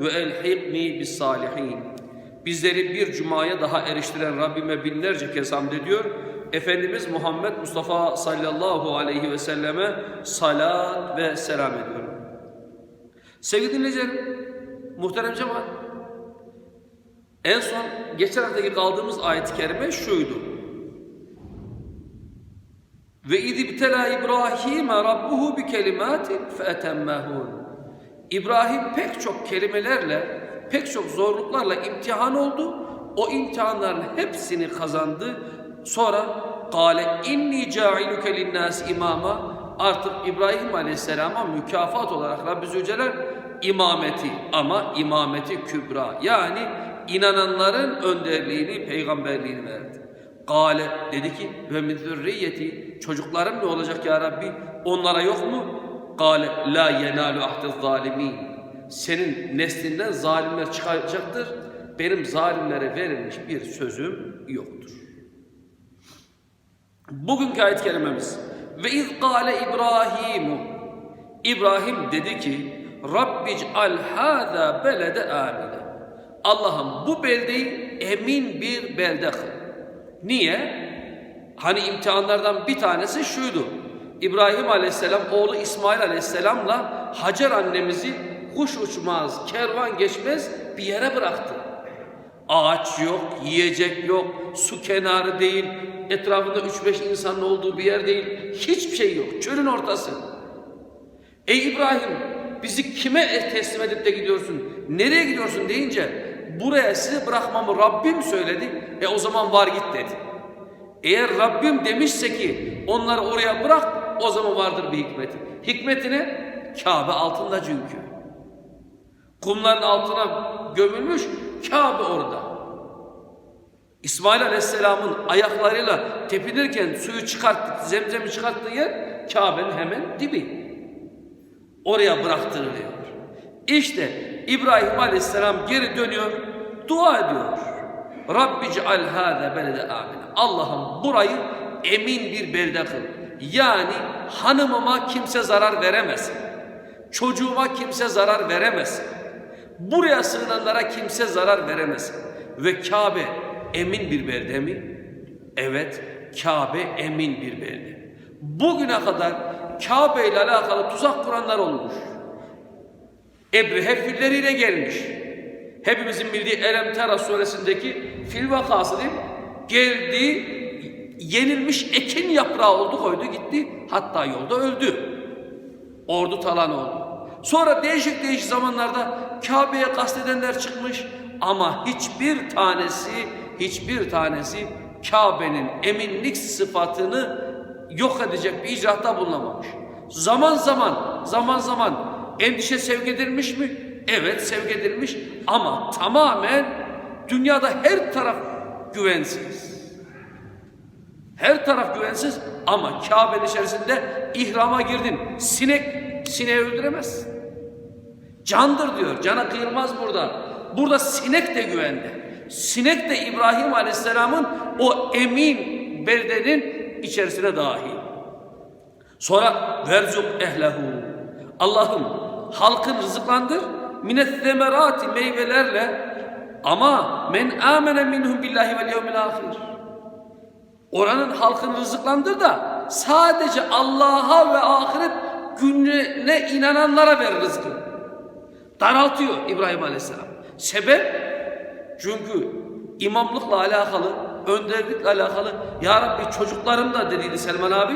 ve elhikni bis salihin. Bizleri bir cumaya daha eriştiren Rabbime binlerce kez hamd ediyor. Efendimiz Muhammed Mustafa sallallahu aleyhi ve selleme salat ve selam ediyorum. Sevgili dinleyicilerim, muhterem cemaat, en son geçen haftaki kaldığımız ayet-i kerime şuydu. Ve idi idibtela İbrahim Rabbuhu bi kelimatin fe etemmehun. İbrahim pek çok kelimelerle, pek çok zorluklarla imtihan oldu. O imtihanların hepsini kazandı. Sonra kâle inni ca'iluke linnâs imama artık İbrahim Aleyhisselam'a mükafat olarak Rabbi Zülcelal imameti ama imameti kübra yani inananların önderliğini, peygamberliğini verdi. Kale dedi ki ve min çocuklarım ne olacak ya Rabbi? Onlara yok mu? Kale la yenalu ahdiz zalimin. Senin neslinden zalimler çıkacaktır. Benim zalimlere verilmiş bir sözüm yoktur. Bugünkü ayet kelimemiz ve iz kâle İbrahimu İbrahim dedi ki Rabbic'al hâzâ belede âmine Allah'ım bu beldeyi emin bir belde kıl. Niye? Hani imtihanlardan bir tanesi şuydu. İbrahim Aleyhisselam oğlu İsmail Aleyhisselam'la Hacer annemizi kuş uçmaz, kervan geçmez bir yere bıraktı. Ağaç yok, yiyecek yok, su kenarı değil, etrafında 3-5 insanın olduğu bir yer değil, hiçbir şey yok, çölün ortası. Ey İbrahim, bizi kime teslim edip de gidiyorsun, nereye gidiyorsun deyince, buraya sizi bırakmamı Rabbim söyledi, e o zaman var git dedi. Eğer Rabbim demişse ki onları oraya bırak, o zaman vardır bir hikmeti. Hikmeti ne? Kabe altında çünkü. Kumların altına gömülmüş, Kabe orada. İsmail Aleyhisselam'ın ayaklarıyla tepinirken suyu çıkarttı, zemzemi çıkarttığı yer Kabe'nin hemen dibi. Oraya bıraktırılıyor. İşte İbrahim Aleyhisselam geri dönüyor, dua ediyor. Rabbi ceal hâze belede amine. Allah'ım burayı emin bir belde kıl. Yani hanımıma kimse zarar veremesin. Çocuğuma kimse zarar veremesin. Buraya sığınanlara kimse zarar veremesin. Ve Kabe emin bir belde mi? Evet, Kabe emin bir belde. Bugüne kadar Kabe ile alakalı tuzak kuranlar olmuş. Ebrehe filleriyle gelmiş. Hepimizin bildiği Elem Tera suresindeki fil vakası değil mi? Geldi, yenilmiş ekin yaprağı oldu koydu gitti. Hatta yolda öldü. Ordu talan oldu. Sonra değişik değişik zamanlarda Kabe'ye kastedenler çıkmış ama hiçbir tanesi hiçbir tanesi Kabe'nin eminlik sıfatını yok edecek bir icraatta bulunamamış. Zaman zaman zaman zaman endişe sevk edilmiş mi? Evet sevk edilmiş ama tamamen dünyada her taraf güvensiz. Her taraf güvensiz ama Kabe'nin içerisinde ihrama girdin. Sinek sineği öldüremez. Candır diyor. Cana kıyılmaz burada. Burada sinek de güvende. Sinek de İbrahim Aleyhisselam'ın o emin beldenin içerisine dahil. Sonra verzuk ehlehu. Allah'ım halkın rızıklandır minet zemerati meyvelerle ama men amene minhum billahi vel yevmil ahir. Oranın halkını rızıklandır da sadece Allah'a ve ahiret gününe inananlara ver rızkı. Daraltıyor İbrahim Aleyhisselam. Sebep? Çünkü imamlıkla alakalı, önderlikle alakalı Ya Rabbi çocuklarım da dediydi Selman abi.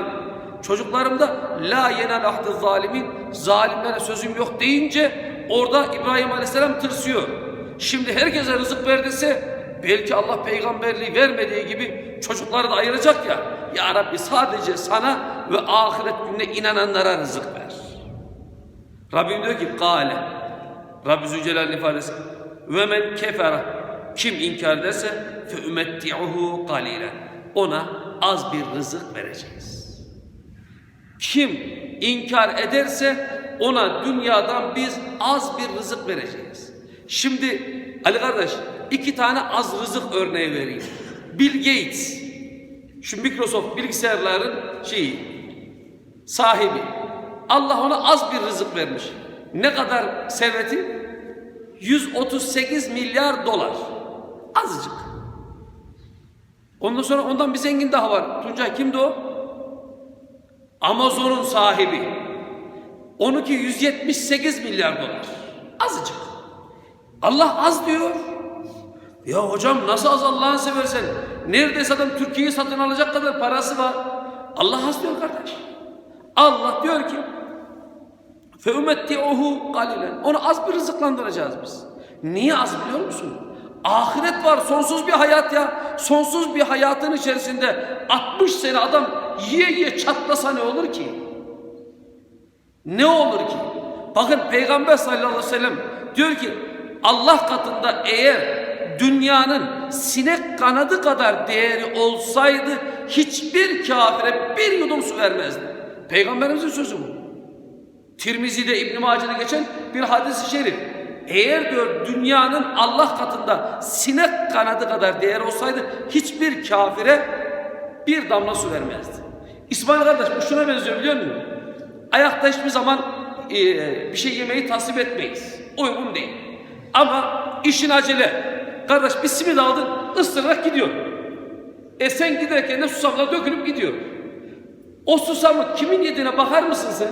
Çocuklarım da la yenal ahdı zalimin zalimlere sözüm yok deyince orada İbrahim Aleyhisselam tırsıyor. Şimdi herkese rızık verdiyse belki Allah peygamberliği vermediği gibi çocukları da ayıracak ya. Ya Rabbi sadece sana ve ahiret gününe inananlara rızık ver. Rabbim diyor ki kâle Rabbi Zülcelal'in ifadesi Ve men kefere kim inkar ederse fe ümetti'uhu galilen ona az bir rızık vereceğiz. Kim inkar ederse ona dünyadan biz az bir rızık vereceğiz. Şimdi Ali kardeş iki tane az rızık örneği vereyim. Bill Gates şu Microsoft bilgisayarların şeyi sahibi. Allah ona az bir rızık vermiş. Ne kadar serveti? 138 milyar dolar. Azıcık. Ondan sonra ondan bir zengin daha var. Tuncay kimdi o? Amazon'un sahibi. Onunki 178 milyar dolar. Azıcık. Allah az diyor. Ya hocam nasıl az Allah'ını seversen? Neredeyse adam Türkiye'yi satın alacak kadar parası var. Allah az diyor kardeş. Allah diyor ki فَاُمَتِّعُهُ قَلِيلًا Onu az bir rızıklandıracağız biz. Niye az biliyor musun? Ahiret var, sonsuz bir hayat ya. Sonsuz bir hayatın içerisinde 60 sene adam yiye yiye çatlasa ne olur ki? Ne olur ki? Bakın Peygamber sallallahu aleyhi ve sellem diyor ki Allah katında eğer dünyanın sinek kanadı kadar değeri olsaydı hiçbir kafire bir yudum su vermezdi. Peygamberimizin sözü bu. Tirmizi'de İbn Mace'de geçen bir hadis-i şerif. Eğer diyor dünyanın Allah katında sinek kanadı kadar değer olsaydı hiçbir kafire bir damla su vermezdi. İsmail kardeş bu şuna benziyor biliyor musun? Ayakta hiçbir zaman e, bir şey yemeyi tasvip etmeyiz. Uygun değil. Ama işin acele. Kardeş bir simit aldın ısırarak gidiyor. E sen giderken de susamlar dökülüp gidiyor. O susamı kimin yediğine bakar mısın sen?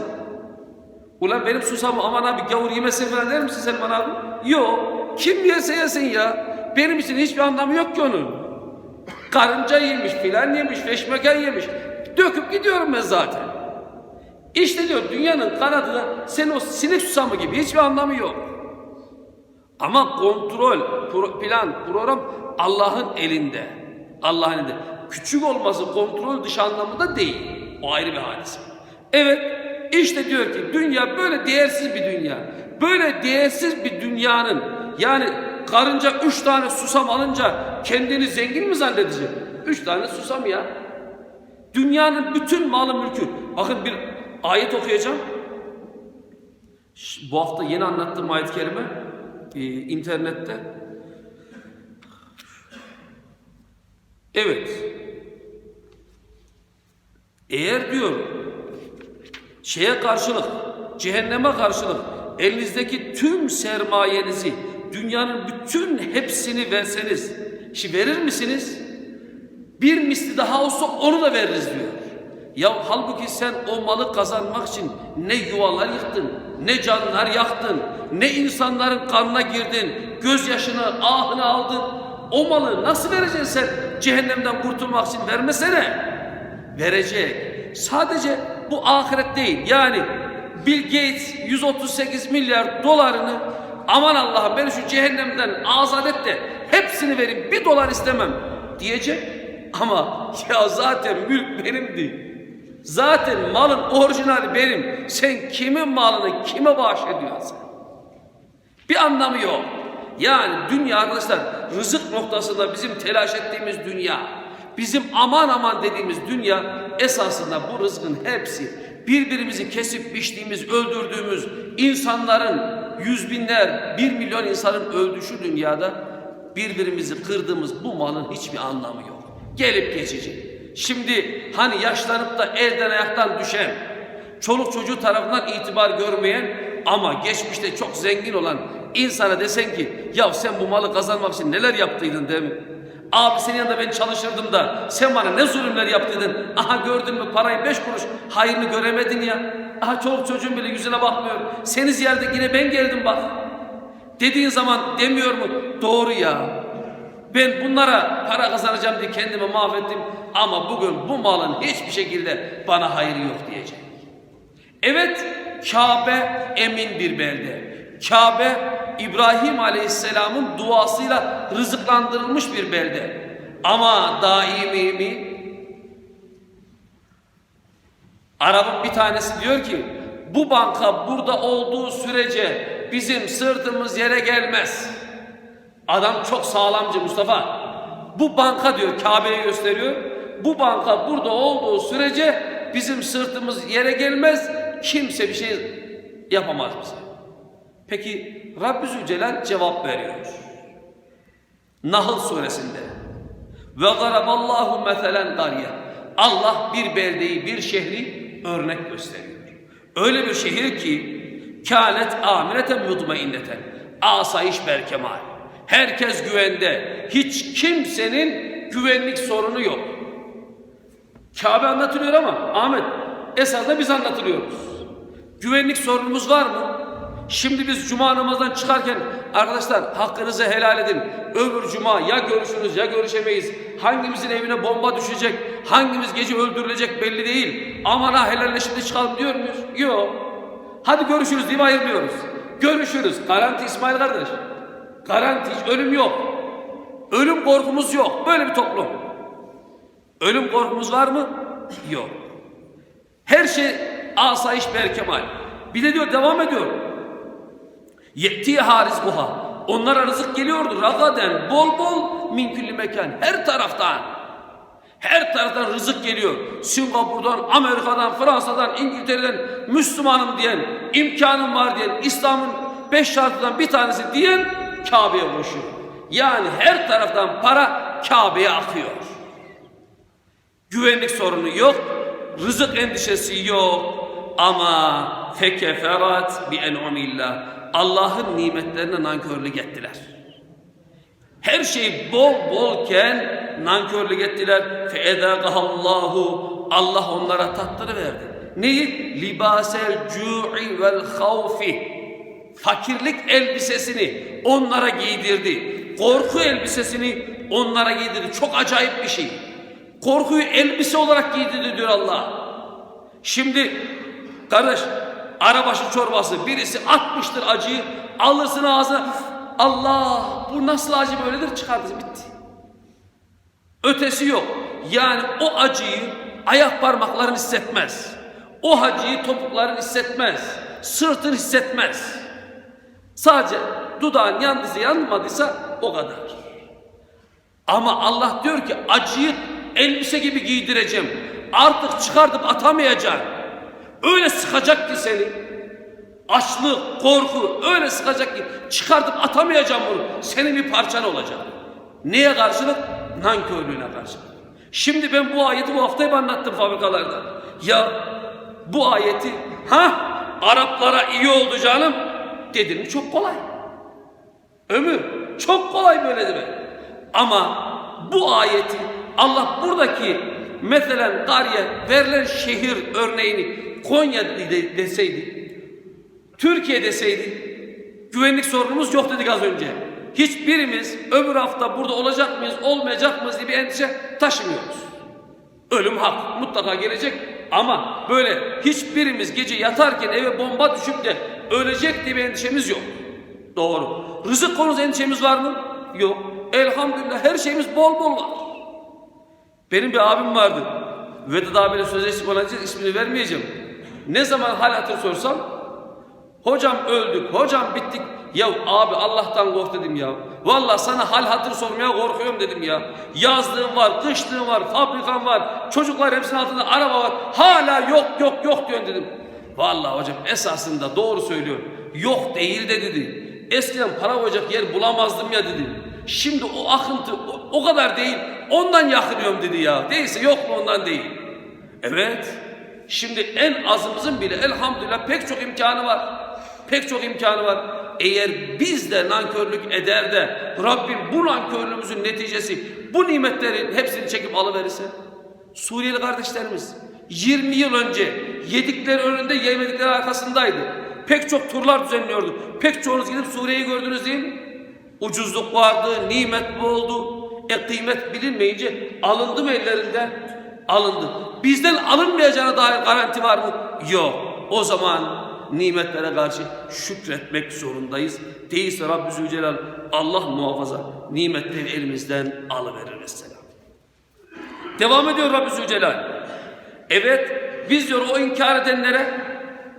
Ulan benim susamı aman abi gavur yemesin falan der misin Selman abi? Yok. Kim yerse yesin ya. Benim için hiçbir anlamı yok ki onun. Karınca yemiş, filan yemiş, feşmeken yemiş. Döküp gidiyorum ben zaten. İşte diyor dünyanın kanadı senin o sinek susamı gibi hiçbir anlamı yok. Ama kontrol, plan, program Allah'ın elinde. Allah'ın elinde. Küçük olması kontrol dışı anlamında değil. O ayrı bir hadise. Evet, işte diyor ki dünya böyle değersiz bir dünya. Böyle değersiz bir dünyanın yani karınca üç tane susam alınca kendini zengin mi zannedecek? Üç tane susam ya. Dünyanın bütün malı mülkü. Bakın bir ayet okuyacağım. Bu hafta yeni anlattığım ayet-i kerime e, internette. Evet. Eğer diyor şeye karşılık, cehenneme karşılık elinizdeki tüm sermayenizi, dünyanın bütün hepsini verseniz, şi verir misiniz? Bir misli daha olsa onu da veririz diyor. Ya halbuki sen o malı kazanmak için ne yuvalar yıktın, ne canlar yaktın, ne insanların kanına girdin, gözyaşını, ahını aldın. O malı nasıl vereceksin sen cehennemden kurtulmak için vermesene. Verecek. Sadece bu ahiret değil. Yani Bill Gates 138 milyar dolarını aman Allah'ım beni şu cehennemden azat et de hepsini vereyim bir dolar istemem diyecek. Ama ya zaten mülk benimdi. Zaten malın orijinali benim. Sen kimin malını kime bahşediyorsun? Bir anlamı yok. Yani dünya arkadaşlar rızık noktasında bizim telaş ettiğimiz dünya, bizim aman aman dediğimiz dünya esasında bu rızkın hepsi birbirimizi kesip biçtiğimiz, öldürdüğümüz insanların yüz binler, bir milyon insanın öldüğü şu dünyada birbirimizi kırdığımız bu malın hiçbir anlamı yok. Gelip geçici. Şimdi hani yaşlanıp da elden ayaktan düşen, çoluk çocuğu tarafından itibar görmeyen ama geçmişte çok zengin olan insana desen ki ya sen bu malı kazanmak için neler yaptıydın değil mi? Abi senin yanında ben çalışırdım da sen bana ne zulümler yaptıydın. Aha gördün mü parayı beş kuruş hayrını göremedin ya. Aha çoluk çocuğun bile yüzüne bakmıyor. Seni ziyarete yine ben geldim bak. Dediğin zaman demiyor mu? Doğru ya. Ben bunlara para kazanacağım diye kendimi mahvettim ama bugün bu malın hiçbir şekilde bana hayrı yok diyecek. Evet Kabe emin bir belde. Kabe İbrahim Aleyhisselam'ın duasıyla rızıklandırılmış bir belde. Ama daimi mi? Arap'ın bir tanesi diyor ki bu banka burada olduğu sürece bizim sırtımız yere gelmez. Adam çok sağlamcı Mustafa. Bu banka diyor Kabe'yi gösteriyor. Bu banka burada olduğu sürece bizim sırtımız yere gelmez. Kimse bir şey yapamaz bize. Peki Rabbi Zülcelal cevap veriyor. Nahl suresinde. Ve garaballahu meselen qarye. Allah bir beldeyi, bir şehri örnek gösteriyor. Öyle bir şehir ki kânet amineten mutmainneten. Asayiş berkemal. Herkes güvende. Hiç kimsenin güvenlik sorunu yok. Kabe anlatılıyor ama Ahmet esasında biz anlatılıyoruz. Güvenlik sorunumuz var mı? Şimdi biz cuma namazdan çıkarken arkadaşlar hakkınızı helal edin. Öbür cuma ya görüşürüz ya görüşemeyiz. Hangimizin evine bomba düşecek, hangimiz gece öldürülecek belli değil. Aman ha helalleşip çıkalım diyor muyuz? Yok. Hadi görüşürüz diye ayırmıyoruz. Görüşürüz. Garanti İsmail kardeş. Garanti hiç ölüm yok. Ölüm korkumuz yok. Böyle bir toplum. Ölüm korkumuz var mı? Yok. Her şey asayiş berkemal. Bir de diyor devam ediyor. Yetti hariz buha. Onlara rızık geliyordu. Ragaden bol bol min külli mekan. Her taraftan. Her taraftan rızık geliyor. Singapur'dan, Amerika'dan, Fransa'dan, İngiltere'den Müslümanım diyen, imkanım var diyen, İslam'ın beş şartından bir tanesi diyen Kabe'ye koşuyor. Yani her taraftan para Kabe'ye akıyor. Güvenlik sorunu yok, rızık endişesi yok ama fekeferat bi en'umillah. Allah'ın nimetlerine nankörlük ettiler. Her şey bol bolken nankörlük ettiler. Fe edagahallahu Allah onlara tattırı verdi. Neyi? Libasel cu'i vel havfi. Fakirlik elbisesini onlara giydirdi. Korku elbisesini onlara giydirdi. Çok acayip bir şey. Korkuyu elbise olarak giydirdi diyor Allah. Şimdi kardeş arabaşı çorbası birisi atmıştır acıyı alırsın ağzına Allah bu nasıl acı böyledir çıkardı bitti. Ötesi yok. Yani o acıyı ayak parmakların hissetmez. O acıyı topukların hissetmez. Sırtın hissetmez. Sadece dudağın yandıysa yanmadıysa o kadar. Ama Allah diyor ki acıyı elbise gibi giydireceğim. Artık çıkartıp atamayacaksın. Öyle sıkacak ki seni. Açlık, korku öyle sıkacak ki çıkartıp atamayacağım bunu. Senin bir parçan olacak. Neye karşılık? Nankörlüğüne karşılık. Şimdi ben bu ayeti bu hafta hep anlattım fabrikalarda. Ya bu ayeti ha Araplara iyi oldu canım dedim mi çok kolay. Ömür çok kolay böyle demek. Ama bu ayeti Allah buradaki mesela Gariye verilen şehir örneğini Konya de- deseydi, Türkiye deseydi güvenlik sorunumuz yok dedik az önce. Hiçbirimiz öbür hafta burada olacak mıyız, olmayacak mıyız diye bir endişe taşımıyoruz. Ölüm hak mutlaka gelecek ama böyle hiçbirimiz gece yatarken eve bomba düşüp de ölecek diye bir endişemiz yok. Doğru. Rızık konusu endişemiz var mı? Yok. Elhamdülillah her şeyimiz bol bol var. Benim bir abim vardı. Vedat abiyle sözleştik olacak ismini vermeyeceğim. Ne zaman hal hatır sorsam hocam öldük, hocam bittik. Ya abi Allah'tan kork dedim ya. Vallahi sana hal hatır sormaya korkuyorum dedim ya. Yazlığım var, kışlığım var, fabrikam var. Çocuklar hepsinin altında araba var. Hala yok yok yok diyorsun dedim. Vallahi hocam esasında doğru söylüyor. Yok değil de dedi. Eskiden para koyacak yer bulamazdım ya dedi. Şimdi o akıntı o, o kadar değil. Ondan yakınıyorum dedi ya. Değilse yok mu ondan değil. Evet. Şimdi en azımızın bile elhamdülillah pek çok imkanı var. Pek çok imkanı var. Eğer biz de nankörlük eder de Rabbim bu nankörlüğümüzün neticesi bu nimetlerin hepsini çekip alıverirse Suriyeli kardeşlerimiz 20 yıl önce yedikleri önünde yemedikleri arkasındaydı. Pek çok turlar düzenliyordu. Pek çoğunuz gidip Suriye'yi gördünüz değil mi? Ucuzluk vardı, nimet boldu. E kıymet bilinmeyince alındı mı ellerinden? Alındı. Bizden alınmayacağına dair garanti var mı? Yok. O zaman nimetlere karşı şükretmek zorundayız. Değilse Rabbi Zülcelal Allah muhafaza nimetleri elimizden alıverir mesela. Devam ediyor Rabbi Zülcelal. Evet, biz diyor o inkar edenlere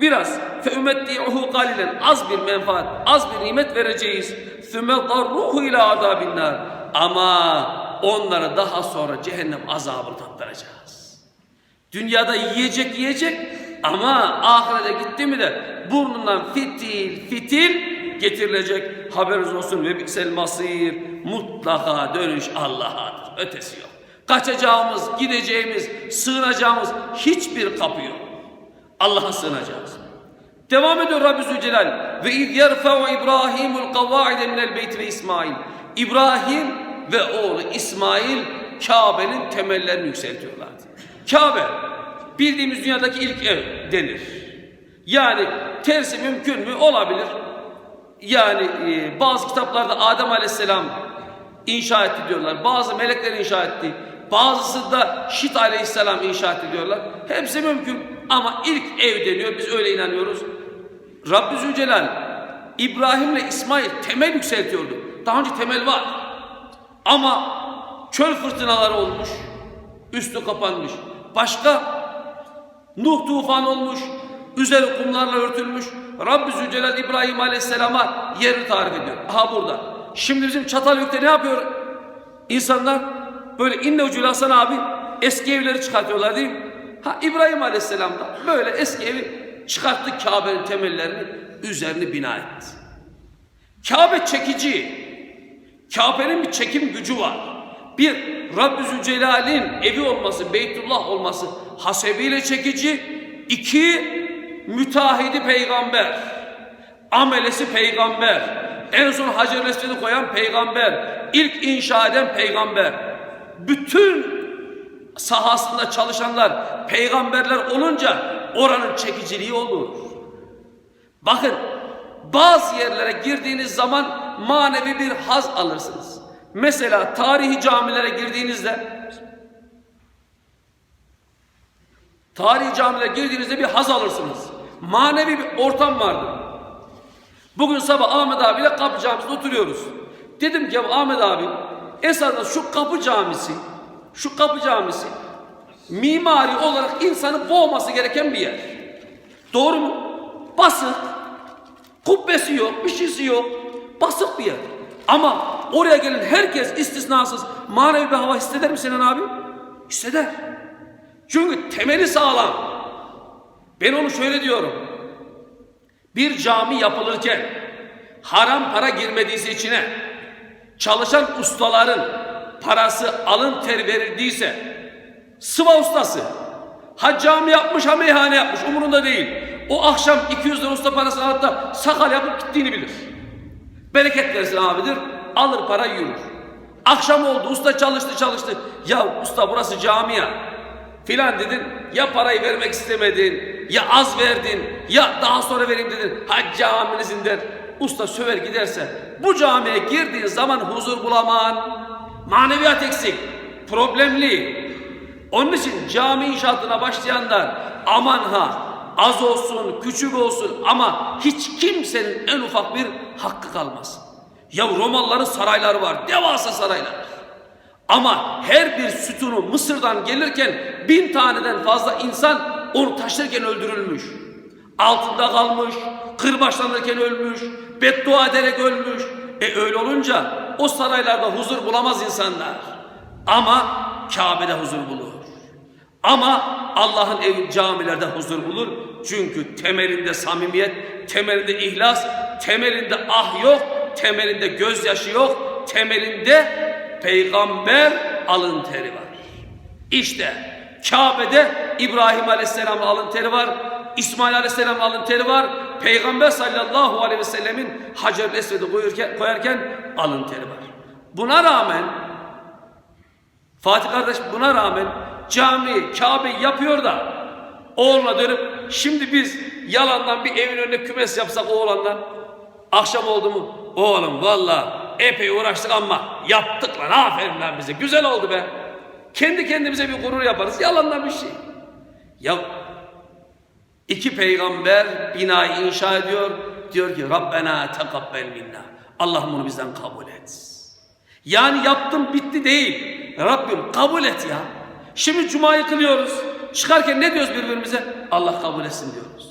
biraz feumetti'uhu galilen az bir menfaat, az bir nimet vereceğiz. Sümme darruhu ila azabinnar. Ama onlara daha sonra cehennem azabını tattıracağız. Dünyada yiyecek yiyecek ama ahirete gitti mi de burnundan fitil fitil getirilecek haberiniz olsun ve bi'sel masir mutlaka dönüş Allah'adır. Ötesi yok. Kaçacağımız, gideceğimiz, sığınacağımız hiçbir kapı yok. Allah'a sığınacağız. Devam ediyor Rabbi Zülcelal. Ve iz yerfa'u İbrahimul kavaide minel beyti ve İsmail. İbrahim ve oğlu İsmail Kabe'nin temellerini yükseltiyorlardı. Kabe bildiğimiz dünyadaki ilk ev denir. Yani tersi mümkün mü? Olabilir. Yani e, bazı kitaplarda Adem Aleyhisselam inşa etti diyorlar. Bazı melekler inşa etti. Bazısı da Şit Aleyhisselam inşa etti diyorlar. Hepsi mümkün ama ilk ev deniyor. Biz öyle inanıyoruz. Rabbi Zülcelal İbrahim'le İsmail temel yükseltiyordu. Daha önce temel var. Ama çöl fırtınaları olmuş. Üstü kapanmış. Başka Nuh tufan olmuş. Üzeri kumlarla örtülmüş. Rabbi Zülcelal İbrahim Aleyhisselam'a yerini tarif ediyor. Aha burada. Şimdi bizim Çatalhöyük'te ne yapıyor? İnsanlar böyle inne ucuyla Hasan abi eski evleri çıkartıyorlar değil mi? Ha İbrahim Aleyhisselam da böyle eski evi çıkarttı Kabe'nin temellerini üzerini bina etti. Kabe çekici. Kabe'nin bir çekim gücü var. Bir, Rabbi Zülcelal'in evi olması, Beytullah olması hasebiyle çekici. İki, müteahhidi peygamber. Amelesi peygamber. En son Hacer Esved'i koyan peygamber. İlk inşa eden peygamber. Bütün sahasında çalışanlar peygamberler olunca oranın çekiciliği olur. Bakın bazı yerlere girdiğiniz zaman manevi bir haz alırsınız. Mesela tarihi camilere girdiğinizde tarihi camilere girdiğinizde bir haz alırsınız. Manevi bir ortam vardır. Bugün sabah Ahmet abiyle kapı camisinde oturuyoruz. Dedim ki Ahmet abi esasında şu kapı camisi şu kapı camisi mimari olarak insanı boğması gereken bir yer. Doğru mu? Basık. Kubbesi yok, bir şeysi yok. Basık bir yer. Ama oraya gelen herkes istisnasız manevi bir hava hisseder mi Sinan abi? Hisseder. Çünkü temeli sağlam. Ben onu şöyle diyorum. Bir cami yapılırken haram para girmediyse içine çalışan ustaların parası alın ter verildiyse sıva ustası ha cami yapmış ha meyhane yapmış umurunda değil. O akşam 200 lira usta parasını alıp da sakal yapıp gittiğini bilir. Bereket versin abidir. Alır para yürür. Akşam oldu usta çalıştı çalıştı. Ya usta burası cami ya. Filan dedin ya parayı vermek istemedin ya az verdin ya daha sonra vereyim dedin. Ha caminizin der. Usta söver giderse bu camiye girdiğin zaman huzur bulaman. Maneviyat eksik. Problemli. Onun için cami inşaatına başlayanlar aman ha az olsun, küçük olsun ama hiç kimsenin en ufak bir hakkı kalmaz. Ya Romalıların sarayları var, devasa saraylar. Ama her bir sütunu Mısır'dan gelirken bin taneden fazla insan onu taşırken öldürülmüş. Altında kalmış, kırbaçlanırken ölmüş, beddua ederek ölmüş. E öyle olunca o saraylarda huzur bulamaz insanlar. Ama Kabe'de huzur bulur. Ama Allah'ın evi camilerde huzur bulur. Çünkü temelinde samimiyet, temelinde ihlas, temelinde ah yok, temelinde gözyaşı yok, temelinde peygamber alın teri var. İşte Kabe'de İbrahim Aleyhisselam'ın alın teri var. İsmail Aleyhisselam'ın alın teri var. Peygamber sallallahu aleyhi ve sellemin Hacer-ül Esved'i koyarken, koyarken alın teri var. Buna rağmen Fatih kardeş buna rağmen cami, Kabe yapıyor da oğluna dönüp şimdi biz yalandan bir evin önüne kümes yapsak oğlandan akşam oldu mu? Oğlum valla epey uğraştık ama yaptık lan aferin lan bize güzel oldu be. Kendi kendimize bir gurur yaparız yalandan bir şey. Ya iki peygamber binayı inşa ediyor diyor ki Rabbena tekabbel minna. Allah'ım bunu bizden kabul et. Yani yaptım bitti değil. Rabbim kabul et ya. Şimdi cumayı kılıyoruz. Çıkarken ne diyoruz birbirimize? Allah kabul etsin diyoruz.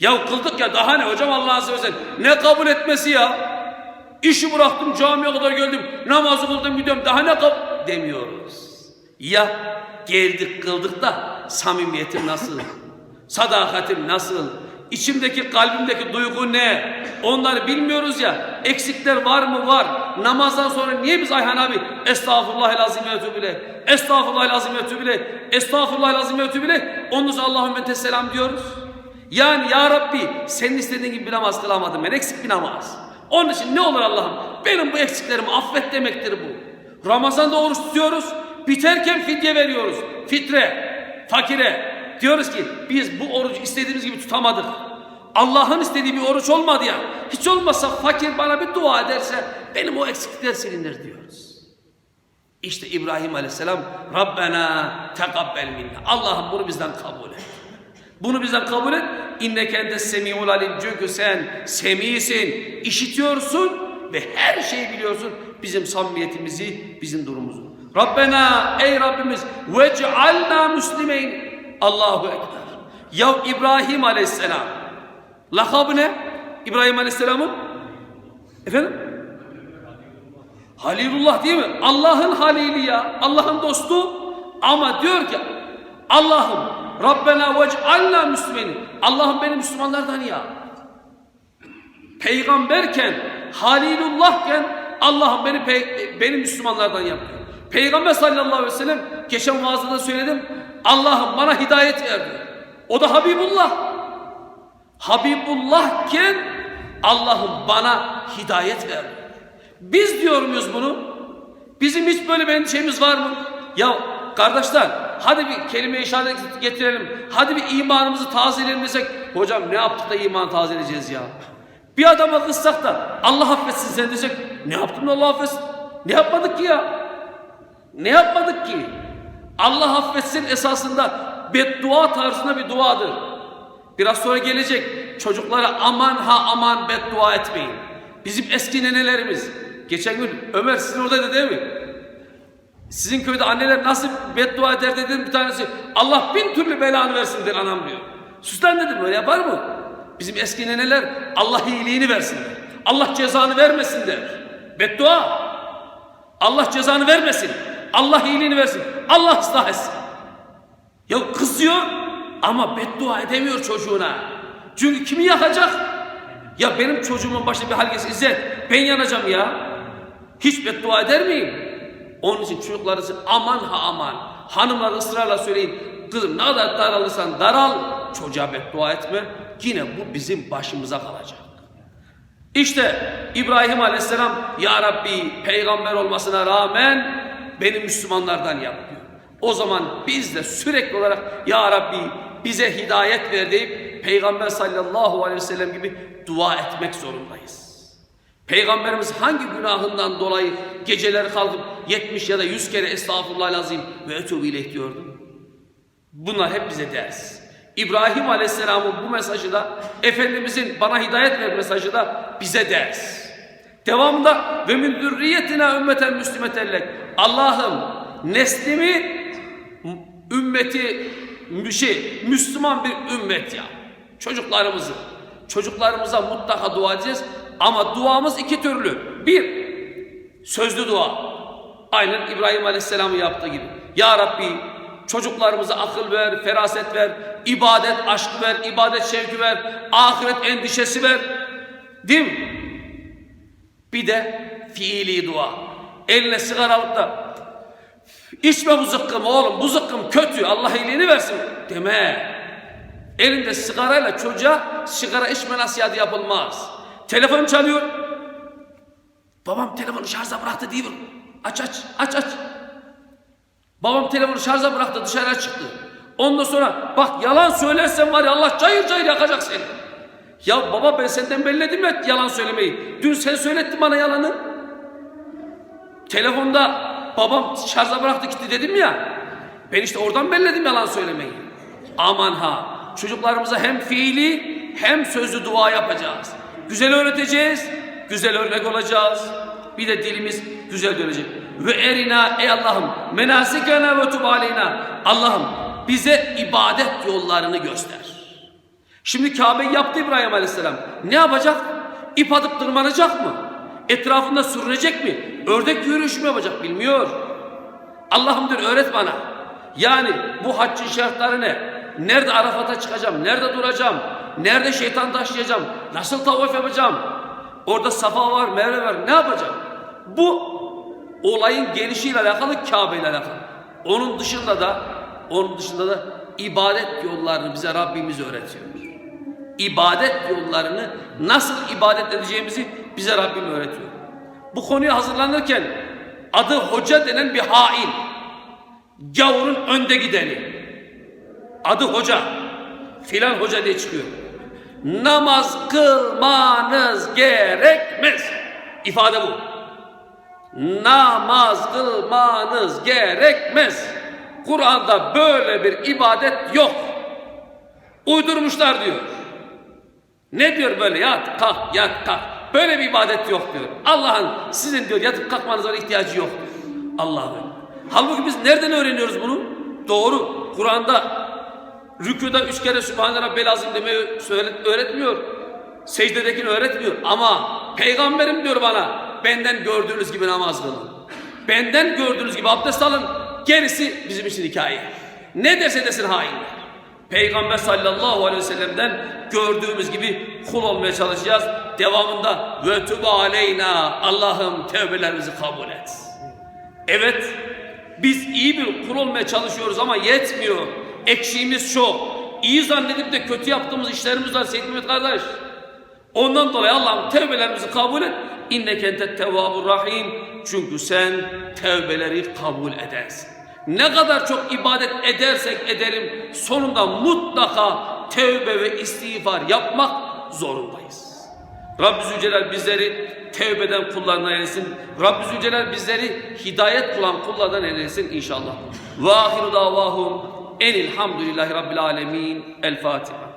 Ya kıldık ya daha ne hocam Allah'ın seversen. Ne kabul etmesi ya? İşi bıraktım camiye kadar geldim. Namazı kıldım gidiyorum. Daha ne kabul demiyoruz. Ya geldik kıldık da samimiyetim nasıl? Sadakatim nasıl? İçimdeki kalbimdeki duygu ne? Onları bilmiyoruz ya. Eksikler var mı? Var. Namazdan sonra niye biz Ayhan abi Estağfurullahilazim ve etûbile Estağfurullahilazim ve etûbile Estağfurullahilazim ve etûbile Ondan sonra Allahümme tesselam diyoruz. Yani ya Rabbi senin istediğin gibi bir namaz kılamadım ben. Eksik bir namaz. Onun için ne olur Allah'ım benim bu eksiklerimi affet demektir bu. Ramazan'da oruç tutuyoruz. Biterken fidye veriyoruz. Fitre, fakire. Diyoruz ki biz bu orucu istediğimiz gibi tutamadık. Allah'ın istediği bir oruç olmadı ya. Hiç olmazsa fakir bana bir dua ederse benim o eksiklikler silinir diyoruz. İşte İbrahim Aleyhisselam Rabbena tekabbel minna. Allah'ım bunu bizden kabul et. Bunu bizden kabul et. İnneke entes semiul alim. Çünkü sen semisin, işitiyorsun ve her şeyi biliyorsun. Bizim samimiyetimizi, bizim durumumuzu. Rabbena ey Rabbimiz vec'alna müslimeyn. Allahu Ekber. Ya İbrahim Aleyhisselam. Lakabı ne? İbrahim Aleyhisselam'ın? Efendim? Halilullah değil mi? Allah'ın halili ya. Allah'ın dostu. Ama diyor ki Allah'ım Rabbena vec'alna müslümenin. Allah'ım beni Müslümanlardan ya. Peygamberken, Halilullahken Allah'ım beni beni Müslümanlardan yap. Peygamber sallallahu aleyhi ve sellem geçen vaazda söyledim. Allah'ım bana hidayet ver diyor. O da Habibullah. Habibullahken Allah'ım bana hidayet ver. Biz diyor muyuz bunu? Bizim hiç böyle bir endişemiz var mı? Ya kardeşler hadi bir kelime-i getirelim. Hadi bir imanımızı tazeleyelim desek. Hocam ne yaptık da iman tazeleyeceğiz ya? Bir adama kızsak da Allah affetsin sen desek. Ne yaptın Allah affetsin? Ne yapmadık ki ya? Ne yapmadık ki? Allah affetsin esasında beddua tarzında bir duadır. Biraz sonra gelecek. Çocuklara aman ha aman beddua etmeyin. Bizim eski nenelerimiz. Geçen gün Ömer sizin oradaydı değil mi? Sizin köyde anneler nasıl beddua eder dedim bir tanesi. Allah bin türlü belanı versin der anam diyor. Sus dedim öyle yapar mı? Bizim eski neneler Allah iyiliğini versin der. Allah cezanı vermesin der. Beddua. Allah cezanı vermesin. Allah iyiliğini versin. Allah ıslah etsin. Ya kızıyor ama beddua edemiyor çocuğuna. Çünkü kimi yakacak? Ya benim çocuğumun başına bir hal gelsin İzzet. Ben yanacağım ya. Hiç beddua eder miyim? Onun için çocuklarınızı aman ha aman. Hanımlar ısrarla söyleyin. Kızım ne kadar daralırsan daral. Çocuğa beddua etme. Yine bu bizim başımıza kalacak. İşte İbrahim Aleyhisselam Ya Rabbi peygamber olmasına rağmen beni Müslümanlardan yap diyor. O zaman biz de sürekli olarak Ya Rabbi bize hidayet ver deyip Peygamber sallallahu aleyhi ve sellem gibi dua etmek zorundayız. Peygamberimiz hangi günahından dolayı geceleri kalkıp 70 ya da 100 kere estağfurullah lazim ve etûbü ileyh diyordu? Bunlar hep bize ders. İbrahim Aleyhisselam'ın bu mesajı da Efendimizin bana hidayet ver mesajı da bize ders. Devamında ve min zürriyetine ümmeten müslimetellek. Allah'ım neslimi ümmeti şey, Müslüman bir ümmet ya. Çocuklarımızı. Çocuklarımıza mutlaka dua edeceğiz. Ama duamız iki türlü. Bir, sözlü dua. Aynen İbrahim Aleyhisselam'ın yaptığı gibi. Ya Rabbi çocuklarımıza akıl ver, feraset ver, ibadet aşkı ver, ibadet şevki ver, ahiret endişesi ver. Değil mi? Bir de fiili dua. Eline sigara alıp da içme bu zıkkım oğlum bu zıkkım kötü Allah iyiliğini versin deme. Elinde sigarayla çocuğa sigara içme nasihatı yapılmaz. Telefon çalıyor. Babam telefonu şarja bıraktı diyor. Aç aç aç aç. Babam telefonu şarja bıraktı dışarı çıktı. Ondan sonra bak yalan söylersen var ya Allah cayır cayır yakacak seni. Ya baba ben senden belledim ya yalan söylemeyi. Dün sen söylettin bana yalanı. Telefonda babam şarja bıraktı gitti dedim ya. Ben işte oradan belledim yalan söylemeyi. Aman ha. Çocuklarımıza hem fiili hem sözlü dua yapacağız. Güzel öğreteceğiz. Güzel örnek olacağız. Bir de dilimiz güzel dönecek. Ve erina ey Allah'ım menasikena ve tub aleyna. Allah'ım bize ibadet yollarını göster. Şimdi Kabe'yi yaptı İbrahim Aleyhisselam. Ne yapacak? İp atıp tırmanacak mı? Etrafında sürünecek mi? Ördek yürüyüşü mü yapacak? Bilmiyor. Allah'ım diyor öğret bana. Yani bu haccın şartları ne? Nerede Arafat'a çıkacağım? Nerede duracağım? Nerede şeytan taşlayacağım? Nasıl tavaf yapacağım? Orada Safa var, Merve var. Ne yapacağım? Bu olayın gelişiyle alakalı, Kabe ile alakalı. Onun dışında da onun dışında da ibadet yollarını bize Rabbimiz öğretiyor. İbadet yollarını nasıl ibadet edeceğimizi bize Rabbim öğretiyor. Bu konuya hazırlanırken adı hoca denen bir hain, gavurun önde gideni, adı hoca, filan hoca diye çıkıyor. Namaz kılmanız gerekmez. İfade bu. Namaz kılmanız gerekmez. Kur'an'da böyle bir ibadet yok. Uydurmuşlar diyor. Ne diyor böyle yat kalk yat kalk. Böyle bir ibadet yok diyor. Allah'ın sizin diyor yatıp kalkmanıza ihtiyacı yok. Allah'ın. Halbuki biz nereden öğreniyoruz bunu? Doğru. Kur'an'da rükuda üç kere Sübhane Rabbel Azim demeyi öğretmiyor. Secdedekini öğretmiyor. Ama peygamberim diyor bana benden gördüğünüz gibi namaz kılın. Benden gördüğünüz gibi abdest alın. Gerisi bizim için hikaye. Ne derse desin hainler. Peygamber sallallahu aleyhi ve sellem'den gördüğümüz gibi kul olmaya çalışacağız. Devamında ve tübe aleyna Allah'ım tevbelerimizi kabul et. Evet biz iyi bir kul olmaya çalışıyoruz ama yetmiyor. Eksiğimiz çok. İyi zannedip de kötü yaptığımız işlerimiz var Seyyid Mehmet kardeş. Ondan dolayı Allah'ım tevbelerimizi kabul et. İnneke entet tevvabur rahim. Çünkü sen tevbeleri kabul edersin. Ne kadar çok ibadet edersek edelim sonunda mutlaka tevbe ve istiğfar yapmak zorundayız. Rabbi Zülcelal bizleri tevbeden kullarından eylesin. Rabbi Zülcelal bizleri hidayet kulan kullardan eylesin inşallah. Ve ahiru davahum enilhamdülillahi rabbil alemin. El Fatiha.